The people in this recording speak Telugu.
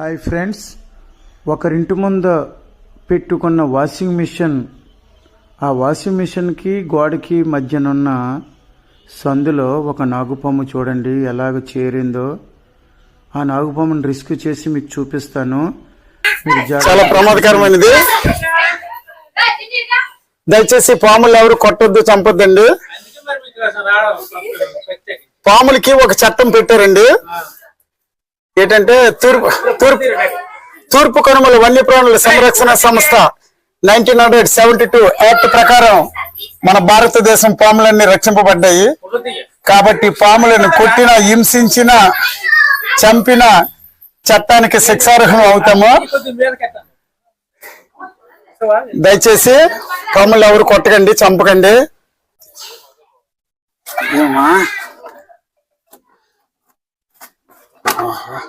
హాయ్ ఫ్రెండ్స్ ఒకరింటి ముందు పెట్టుకున్న వాషింగ్ మిషన్. ఆ వాషింగ్ మిషన్కి గోడకి మధ్యనున్న సందులో ఒక నాగుపాము చూడండి ఎలాగ చేరిందో. ఆ నాగుపాముని రిస్క్ చేసి మీకు చూపిస్తాను. మీరు చాలా ప్రమాదకరమైనది. దయచేసి పాములు ఎవరు కొట్టొద్దు చంపొద్దండి. పాములకి ఒక చట్టం పెట్టారండి. ఏంటంటే తూర్పు తూర్పు తూర్పు కనుమల వన్యప్రాణుల సంరక్షణ సంస్థ nineteen hundred seventy two act ప్రకారం మన భారతదేశం పాములన్నీ రక్షింపబడ్డాయి. కాబట్టి పాములను కొట్టిన హింసించిన చంపిన చట్టానికి శిక్షార్హం అవుతాము. దయచేసి పాములు ఎవరు కొట్టకండి చంపకండి. ఏమా? 啊